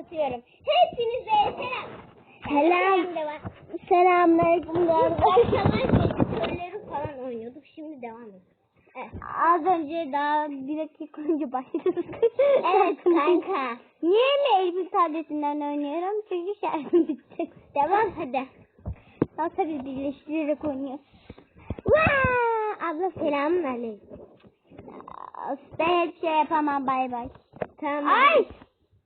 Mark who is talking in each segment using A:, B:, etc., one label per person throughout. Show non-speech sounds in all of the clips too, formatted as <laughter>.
A: başlatıyorum. Hepinize selam.
B: Selam.
A: Devam.
B: Selamünaleyküm
A: Akşamlar falan oynuyorduk. Şimdi devam edelim. Evet.
B: Az önce daha bir dakika önce başladık.
A: Evet <laughs> kanka.
B: Niye mi Elif'in tabletinden oynuyorum? Çünkü şarjım bitti.
A: Devam hadi.
B: Daha tabii birleştirerek oynuyoruz.
A: Vaa! Abla selam aleyküm.
B: Ben hiçbir şey yapamam bay bay.
A: Tamam.
B: Ay!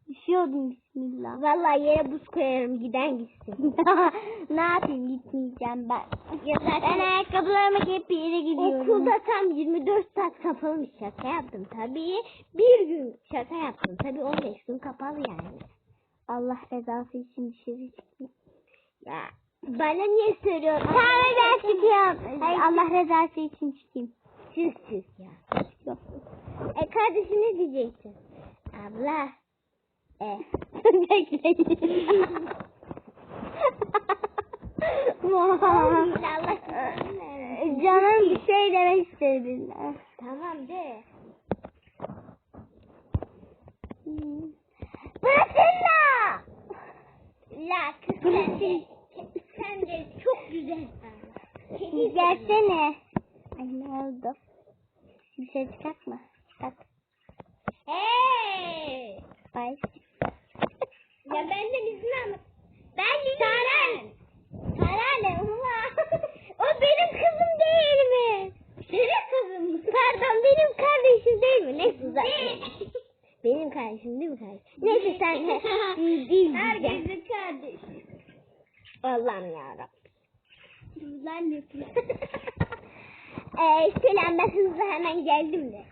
B: Düşüyordum bismillah.
A: Vallahi yere buz koyarım giden gitsin. <laughs>
B: ne yapayım gitmeyeceğim ben.
A: Ya
B: Ben ayakkabılarımı giyip bir yere gidiyorum.
A: Okulda tam 24 saat kapalı şaka yaptım tabii. Bir gün şaka yaptım tabii 15 gün kapalı yani.
B: Allah rızası için dışarı çıkayım.
A: Ya bana niye söylüyorsun?
B: Tamam ben çıkıyorum. Hayır, Allah rızası için çıkayım.
A: Siz siz ya.
B: Yok.
A: E kardeşim ne diyeceksin? Abla. E. <laughs>
B: Bekleyin. <laughs> Canım bir şey demek istedi.
A: Tamam de.
B: Bırakınla.
A: La kız sen de, çok güzel.
B: Gelsene. Ay ne oldu? Bir şey çıkartma. Çıkart.
A: Hey!
B: Ay.
A: Ya benden izin alma. Ben Saren. Saren ulan. o benim kızım değil mi? Senin kızım mı? Pardon benim kardeşim değil mi? Neyse zaten. benim kardeşim değil mi kardeşim? Neyse sen he, değil, değil
B: Herkesin kardeşi.
A: Allah'ım yarabbim.
B: Ben yapayım. <laughs>
A: Ee, selam ben hızlı hemen geldim de.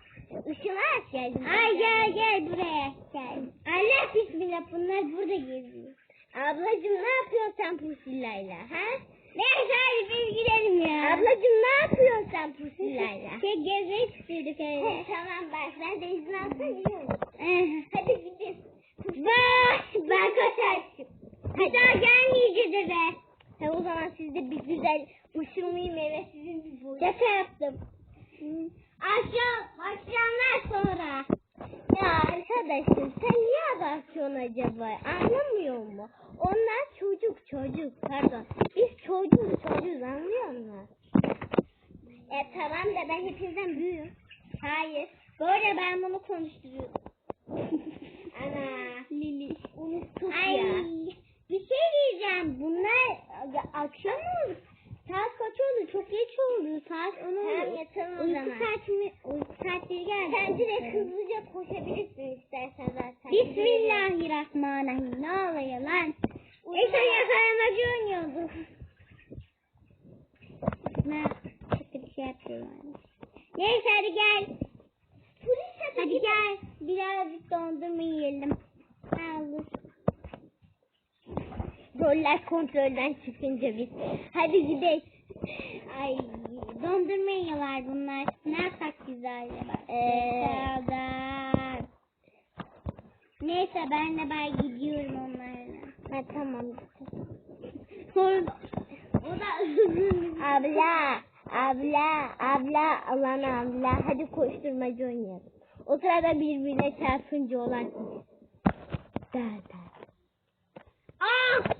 A: Işını aç geldim.
B: Ay gel gel buraya gel. Allah bismillah bunlar burada geziyor.
A: Ablacım ne yapıyorsun sen Pusilla'yla ha?
B: Neyse hadi biz gidelim ya.
A: Ablacım ne yapıyorsun sen Pusilla'yla? <laughs>
B: Şey gezmek istiyorduk
A: He,
B: öyle.
A: tamam ben sen de izin iyi olur.
B: Eh.
A: Hadi gidelim.
B: Bak ben kaçarsın. Daha gelmeyeceğiz eve.
A: He o zaman siz de bir güzel ışınlayayım eve sizin bir boy.
B: Şaka yaptım. Akşam, akşamlar sonra.
A: Ya arkadaşım sen niye abartıyorsun acaba? Anlamıyor mu? Onlar çocuk çocuk pardon. Biz çocuğuz çocuğuz anlıyor musun? E tamam da ben hepinizden büyüğüm. Hayır.
B: Böyle ben bunu konuşturuyorum. <laughs>
A: Ana.
B: Lili.
A: Unuttuk
B: Ay,
A: ya.
B: Bir şey diyeceğim. Bunlar akşam oldu. Saat kaç oldu? Çok geç oldu. Saat 10 oldu.
A: Tamam yatalım o
B: Uyku
A: zaman.
B: saati mi? Uyku saatleri geldi.
A: Sen direkt hızlıca koşabilirsin istersen zaten.
B: Bismillahirrahmanirrahim. Ne oluyor lan? Neyse yakalamacı oynuyorduk. Ne? Kötü bir şey yapıyorum. Neyse hadi gel.
A: Polis
B: Hadi gel. Birazcık dondurma yiyelim. Ne olur.
A: Roller kontrolden çıkınca biz. Hadi gidelim.
B: Ay dondurma yiyorlar bunlar. Ne yapsak güzel ya.
A: Ee.
B: Neyse ben de ben gidiyorum onlarla.
A: ha tamam.
B: Sonra o da. <laughs>
A: Abla, abla, abla, Allah'ın abla. Hadi koşturmacı oynayalım. O sırada birbirine çarpınca olan Der der.
B: Ah!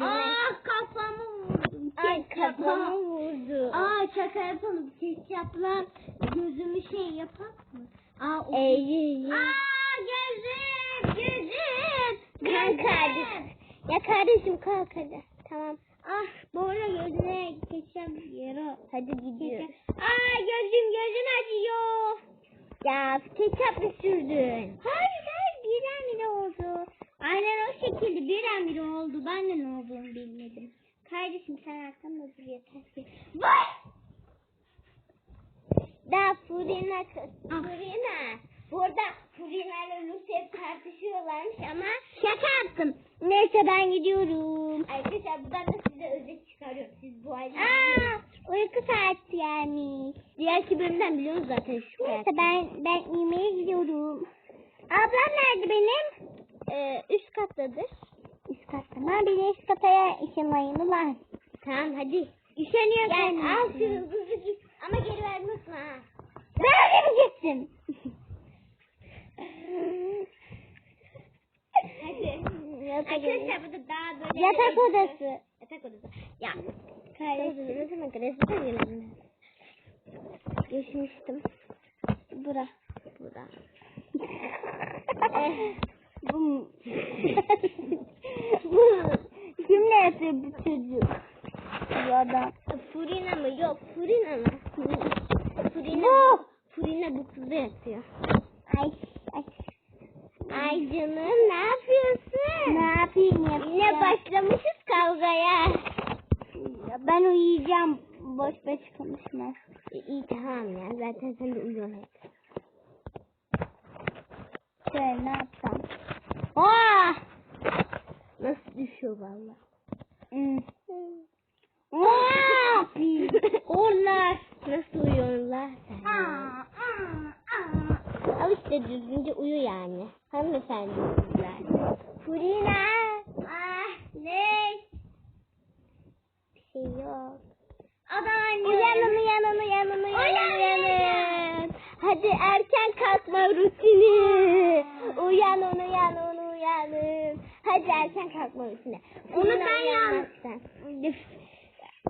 B: Ah kafamı vurdum.
A: Ay kafamı vurdu.
B: Aa şaka yapalım. Ketçapla gözümü şey yapak mı? Aa, o...
A: Eğil.
B: Aa gözüm gözüm.
A: Kan
B: gözüm.
A: kardeşim. Ya kardeşim kalk hadi. Tamam.
B: Ah Bora gözüne ketçap yiyor.
A: Hadi gidiyoruz.
B: Aa gözüm gözüm acıyor.
A: Ya ketçap mı sürdün?
B: Hayır. Aynen o şekilde birdenbire oldu. Ben de ne olduğunu bilmedim. Kardeşim sen arkamda dur yeter ki. Vay!
A: Da Furina. Furina. Burada Furina ile Lucy tartışıyorlarmış ama
B: Şaka yaptım. Neyse ben gidiyorum.
A: arkadaşlar buradan da size özet çıkarıyorum. Siz bu halde
B: Aa, uyku saati yani.
A: Diğerki bölümden biliyorsunuz zaten şu
B: Neyse ben ben yemeğe gidiyorum. Ablam nerede benim?
A: Ee, üst kattadır.
B: Üst katta. Ben bir de üst kataya ışınlayın ulan.
A: Tamam hadi.
B: Üşeniyor
A: Gel
B: kendisi.
A: al şunu hızlı git. Ama geri verme unutma ha.
B: Odası.
A: Arkadaşlar burada daha böyle...
B: Yatak odası.
A: Yatak odası. Ya.
B: Kardeşim.
A: Ne zaman resim gelelim. Geçmiştim.
B: Bura.
A: Burada. <laughs>
B: Bu kimle yatıyor bu çocuk? Bu adam.
A: Furina mı? Yok Furina mı? Furina.
B: Bu.
A: Furina bu kızda yatıyor.
B: Ay ay.
A: Ay canım ne yapıyorsun?
B: Ne yapayım ya?
A: Yine başlamışız kavgaya.
B: Ya Ben uyuyacağım. Boş boş konuşma.
A: İyi, iyi tamam ya zaten sen de uyuyorsun hep.
B: Şöyle ne yapsam? Aa!
A: Nasıl düşüyor valla.
B: Hmm. <laughs> Aa! Onlar.
A: Nasıl uyuyorlar. Al işte düzgünce uyu yani. Hanımefendi uyuyorlar. Furina.
B: Ah, ne?
A: Bir şey yok.
B: Adam
A: Uyanın uyanın uyanın uyanın uyanın. Hadi erken kalkma rutini. Uyanın uyanın uyanın. Hadi erken kalkma rutini.
B: Onu sen
A: uyanmazsan.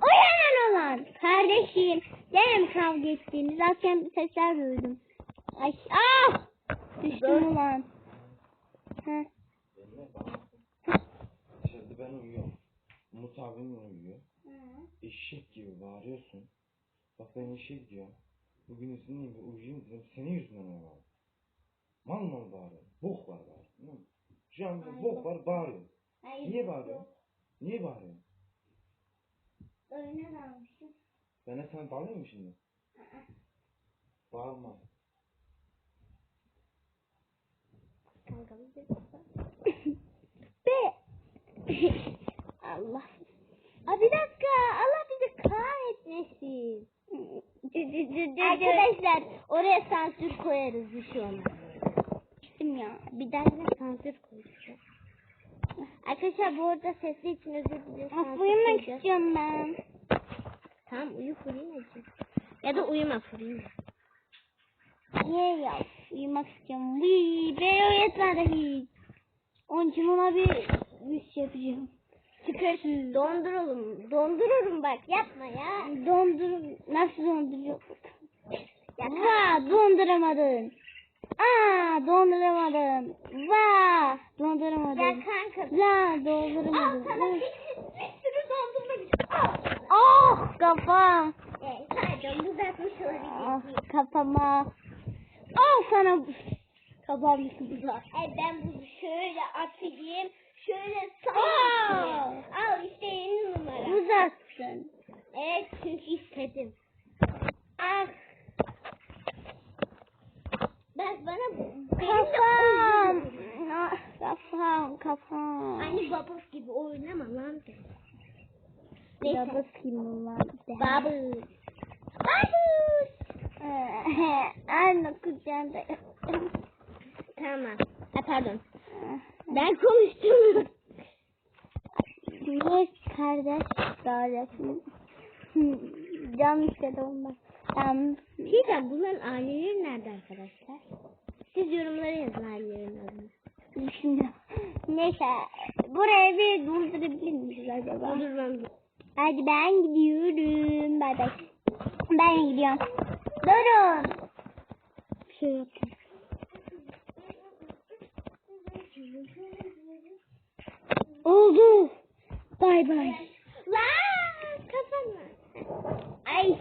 B: Uyanan olan kardeşim. Gene mi kavga ettiğiniz? Zaten sesler duydum. Ay, ah! Düştüm ulan. Ha.
C: Şimdi ben uyuyorum. Umut abim uyuyor. Eşek gibi bağırıyorsun. Bak ben işe gidiyorum. Bugün izinliyim bir uyuyayım dedim. Senin yüzünden uyumadım. Mal mal bağırıyor. Bok var bağırıyor. Şu an bir bok var bağırıyor. Niye bağırıyor? Niye bağırıyor?
B: Öğüne dalmışım.
C: Ben de sana bağırayım mı şimdi? Bağırma.
B: Be. <laughs> Allah.
A: Aa, bir dakika Allah bizi kahretmesin. Arkadaşlar oraya sansür koyarız bir şey olmaz.
B: Düştüm ya.
A: Bir dahakine sansür koyacağız. Arkadaşlar bu arada sesli için özür dileriz.
B: Of, uyumak istiyorum ben.
A: Tamam uyu Furina'cığım. Ya da uyuma Furina.
B: Niye ya? Uyumak istiyorum. Uy, beni uyutmadı hiç. Onun için ona bir şey yapacağım.
A: Çıkar donduralım. Dondururum bak yapma ya.
B: Dondur... Nasıl donduruyor?
A: Ya
B: Vaa donduramadın. Aa donduramadın. Vaa donduramadın.
A: Ya kanka.
B: La
A: Al
B: donduramadın.
A: sana bir, bir sürü dondurma.
B: Oh kafam.
A: Evet pardon uzatmış
B: Ah kafama. Al sana kafam kızlar.
A: Ay ben bunu şöyle atayım. Şöyle
B: Aa!
A: sallayayım. Al işte yeni numara.
B: Uzatsın.
A: Evet çünkü istedim. Ah. Bak bana
B: Kafam. Kafam kafam.
A: Aynı babas gibi oynama lan. Neyse.
B: bakayım ulan.
A: Babus. Babus. <laughs>
B: Anne kucağında.
A: Tamam. Ha, pardon. <laughs> Ben konuştum.
B: Niye kardeş kardeşim? Can istedi olmaz. Tamam.
A: Diyeceğim bunların aileleri nerede arkadaşlar? Siz yorumlara yazın ailelerin adını.
B: Düşünüyorum. Neyse. Buraya bir durdurabilir miyiz acaba?
A: Durmam.
B: Hadi ben gidiyorum. Bay bay. Ben gidiyorum. Durun. Bir şey yapayım. Oldu. Bay bay.
A: Lan kafama. Ay.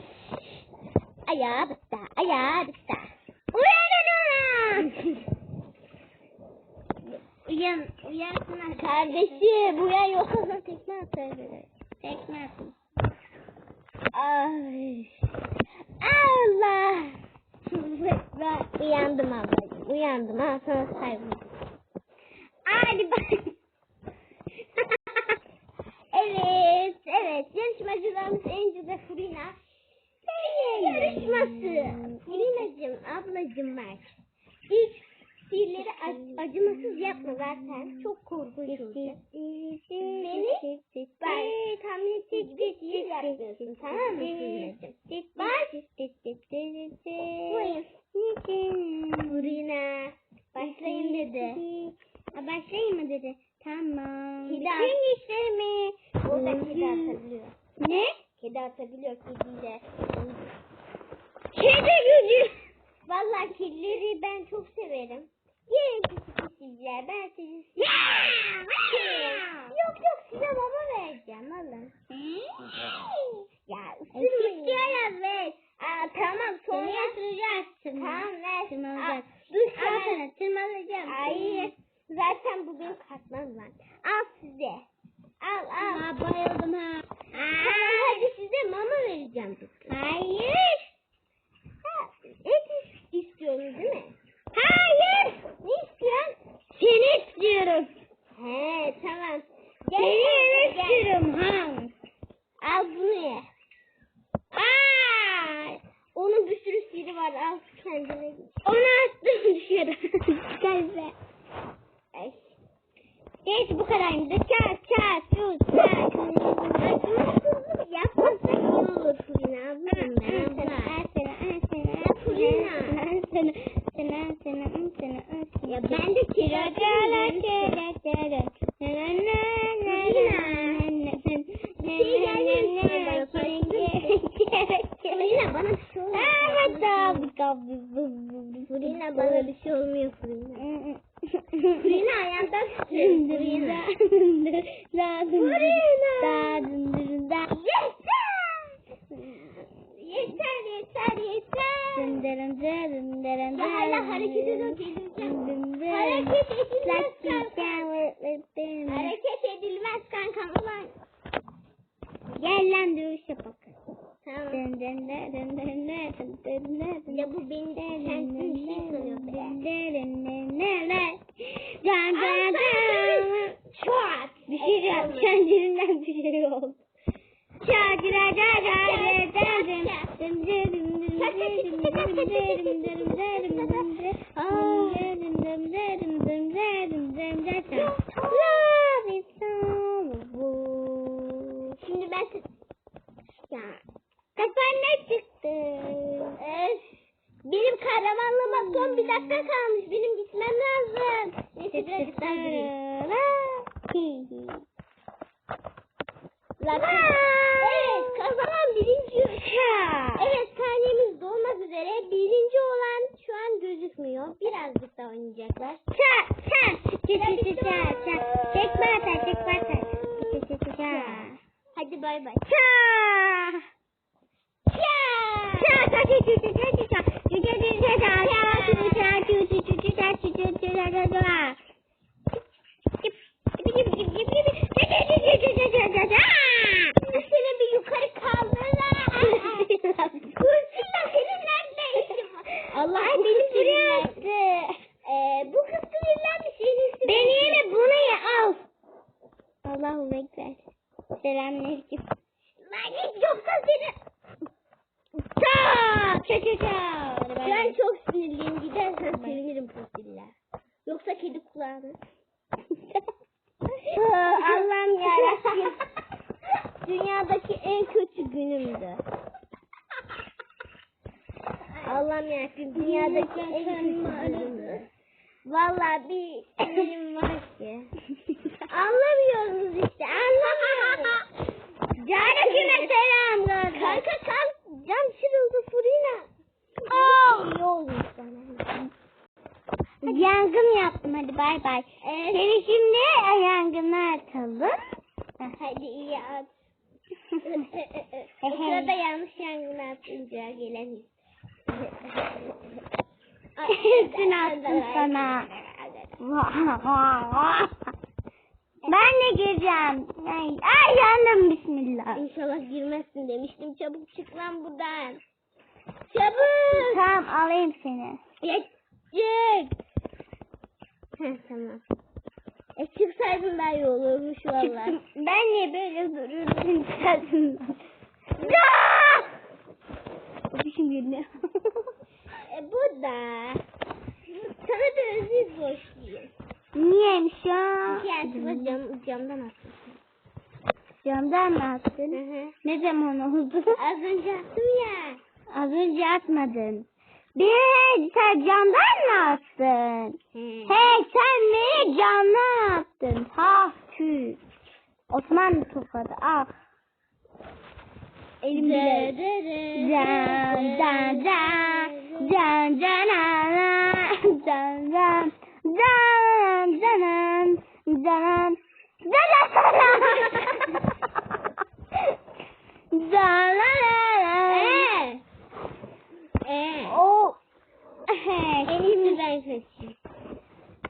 A: Ayağı bitti. Ayağı bitti. Uyanın. Uyan, uyansın Kardeşim uyan yoksa tekme atarım.
B: Tekme atın.
A: Ay. Allah. Ben <laughs> uyandım ablacığım. Uyandım. Ha sana saygım. Hadi bak. <laughs> evet, evet. Yarışmacılarımız Angel ve Furina. Yarışması. Furina'cığım, ablacığım bak. İlk sihirleri ac- acımasız yapma zaten. Çok korkunç olacak. Beni bak tahmin ettiği gibi sihir yapmıyorsun. Tamam mı Furina'cığım? Bak. Buyurun. Furina. Başlayın dedi.
B: Ha, başlayayım mı dedi. Tamam. Bütün işlerimi.
A: Burada kedi atabiliyor.
B: Ne?
A: Kedi atabiliyor kediyle.
B: Kedi gücü.
A: Vallahi kedileri ben çok severim. Gelin küçük pisicikler ben sizi Yok yok size mama vereceğim alın. Ya ısırmayın.
B: İstiyoruz ver.
A: Aa tamam sonra.
B: Seni yatıracağız.
A: Tamam ver.
B: Tırmalayacağız.
A: Dur sana.
B: tırmalayacağım.
A: Hayır. Zaten bu benim katmam var. Al size. Al al.
B: Aa, bayıldım ha.
A: Tamam hadi size mama vereceğim.
B: Hayır.
A: Ha, et is- istiyorsunuz değil mi?
B: Hayır.
A: Ne istiyorsun?
B: Seni istiyorum.
A: He tamam.
B: Seni
A: gel.
B: istiyorum ha.
A: Al bunu ye.
B: Aa,
A: Onun bir sürü siri var. Al kendine
B: onu attım dışarı. <laughs> Gel be.
A: Ay.
B: Neyse bu kadarımızda çat çat çut çat.
A: Yapmasak olur Fulina ablam. Sana sana sana Fulina. Sana sana sana sana sana. Ya ben de kira kira kira kira. Na na na na na. Fulina bana bir şey olmuyor. Fulina bana bir şey olmuyor Fulina. Fulina ayağından tutuyorum Fulina. Yeter yeter yeter. Ya hala hareket edilmez. Hareket edilmez kanka. Hareket edilmez kankam ulan.
B: Gel lan dövüş yapak.
A: Tamam.
B: Dın dın dın dın dın dın dın dın.
A: Ya bu beni de sensin bir şey sanıyor be. Dın dın dın dın.
B: Can can can.
A: Çat.
B: Bir şey
A: diyeceğim. Kendini oynayacaklar.
B: Çekme atar, çekme atar.
A: Hadi bay bay. Seni bir yukarı kaldılar. Kursilla senin nerede işin var? Allah
B: Ay,
A: bu
B: beni
A: kız
B: buraya
A: sinirlendi. Ee, bu kız sinirlenmiş. Senin sinirlenmiş.
B: Beni yeme bunu ye al. Allahu Ekber. Selamünaleyküm.
A: Lan git yoksa seni.
B: Çak çak çak çak.
A: Ben çok sinirliyim. Gidersen sevinirim Kursilla. Yoksa kedi kulağını.
B: Allah'ım yarabbim.
A: Dünyadaki en kötü günümdü. Allah'ım yarabbim dünyadaki en kötü günümdü. Vallahi bir sinirim var ki. Anlamıyorsunuz işte anlamıyorsunuz.
B: Canı kime selam kız?
A: Kanka kalk cam çırıldı Furina. Aa, iyi oldu sana.
B: Yangın yaptım hadi bay bay.
A: Evet.
B: Seni şimdi yangına atalım.
A: Hadi iyi at. <laughs> o sırada yanlış yangına atınca gelen <laughs>
B: Hepsini attım sana. <laughs> Ben de gireceğim. Ay, ay yandım bismillah.
A: İnşallah girmezsin demiştim. Çabuk çık lan buradan. Çabuk.
B: Tamam alayım seni.
A: Ya çık. Heh, tamam. E çıksaydın daha iyi olurmuş valla.
B: Çıktım. Ben niye böyle dururdum? O biçim gülüyor.
A: E bu da. Sana da özür borçluyum.
B: Niyeymiş ya?
A: Yaşıma cam, camdan attım.
B: Camdan mı
A: Hı
B: attın?
A: hı.
B: Ne zaman oldu?
A: Az önce attım ya.
B: Az önce atmadın. Bir sen camdan mı attın?
A: Hmm.
B: Hey sen beni camdan attın? Ha tüh. Osman topladı. Ah. Elim bile. Can can can can can can can Canım canım canım canım canım <laughs>
A: canım ee?
B: Ee?
A: Oo. İyisini ben seçeyim.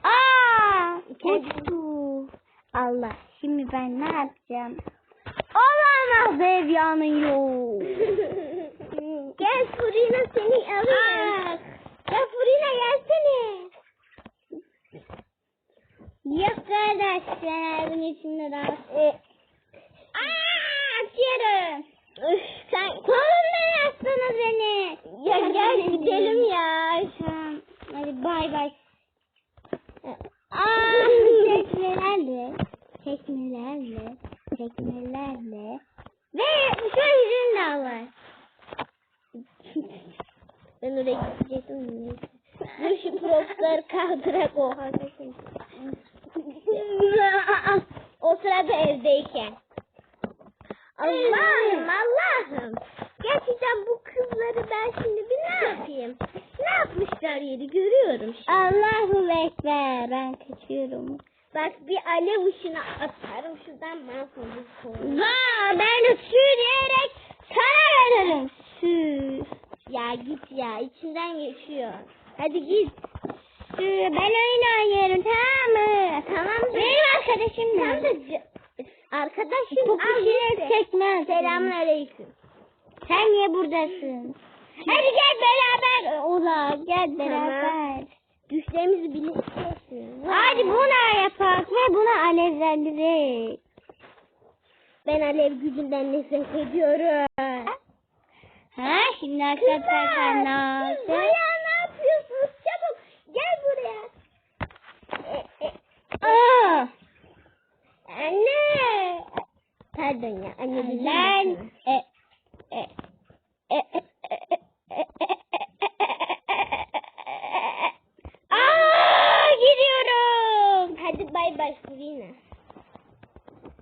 B: Aa, uçtu. Allah, şimdi ben ne yapacağım? Olamaz ev yanıyor. <laughs>
A: Gel Furina seni alayım. Gel Furina gelsene.
B: Yok arkadaşlar, bunun içinde daha...
A: Ee,
B: Aa, açıyorum.
A: Üf, sen
B: Kolumdan yatsana beni.
A: Ya gel gidelim ya.
B: Tamam, hadi bay bay. Aa, <laughs> tekmelerle, tekmelerle, tekmelerle ve şu yüzün de var. <laughs>
A: Ben oraya gidecektim. Dur şu propları kaldırak oha. <laughs> o sırada evdeyken. Allah'ım Allah'ım. Gerçekten bu kızları ben şimdi bir ne yapayım? Ne yapmışlar yeri görüyorum şimdi.
B: Allahu Ekber, ben kaçıyorum.
A: Bak bir alev ışını atarım şuradan mahvolur konu.
B: Va, ben sürüyerek sana veririm. Sür.
A: Ya git ya içinden geçiyor. Hadi git.
B: Sür, ben oyun oynuyorum tamam mı?
A: Tamam da-
B: Benim arkadaşım nerede?
A: c- arkadaşım
B: Bu kişiler çekmez.
A: Selamünaleyküm.
B: Sen niye buradasın? Hadi gel beraber. Ola gel beraber.
A: Düşlerimizi birlikte yapıyoruz.
B: Hadi buna yapak ve buna alevlendirek.
A: Ben alev gücünden nefret ediyorum.
B: Ha şimdi arkadaşlar sen ne
A: Kızlar
B: yaptın?
A: ya ne yapıyorsunuz? Çabuk gel buraya. E, e,
B: Aa,
A: anne. Pardon ya anne bizim
B: Lan.
A: misin?
B: E, e, e, e, e, e, Aa, gidiyorum.
A: Hadi bay bay Furina.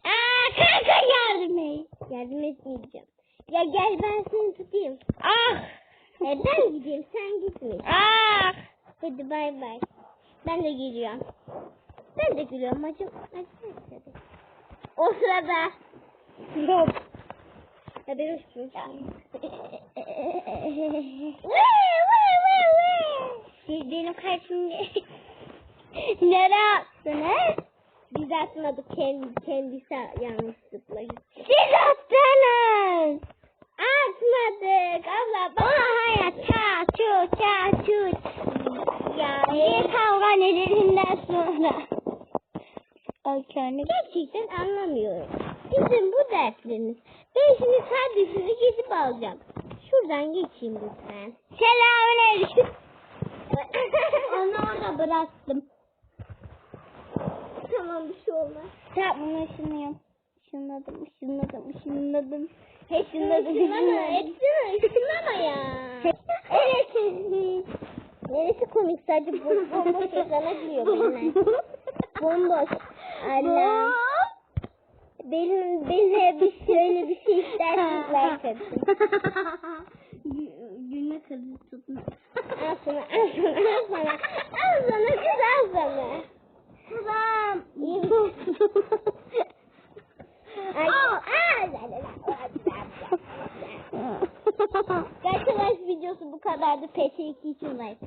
B: Aa, kanka yardım et.
A: Yardım etmeyeceğim. Ya gel ben seni tutayım.
B: Ah,
A: E, ben gideyim sen gitme.
B: ah.
A: Hadi bay bay. Ben de geliyorum. Ben de geliyorum acım. Hadi. O sırada.
B: Yok.
A: Ya hoş bulduk.
B: Siz benim karşımda nereye attın he?
A: Biz atmadık kendi, kendisi yanlışlıkla.
B: Siz attınız.
A: Atmadık abla bak.
B: Ona hayat ça çu ça çu.
A: Ya
B: Bir kavga nedeninden sonra.
A: Gerçekten anlamıyorum. Bizim bu dersleriniz. Ben şimdi kardeşini gidip alacağım. Şuradan geçeyim lütfen.
B: Selamünaleyküm. <laughs> Onu orada bıraktım.
A: tamam bir şey olmaz.
B: Tamam ışınlıyorum. Işınladım, ışınladım, ışınladım.
A: He şunları şunlama, etsene, şunlama ya. evet. Neresi komik sadece boş bomboş ekrana giriyor benimle. <laughs> Bomboş. Allah. Benim, beni bir şöyle bir şey isterseniz like atın.
B: Gülme kızı tutma.
A: Al sana, al sana, al sana. Al sana, kız al sana.
B: Kızım.
A: İyi misin? Ay, la, la. Arkadaş videosu bu kadardı. PT2 için like.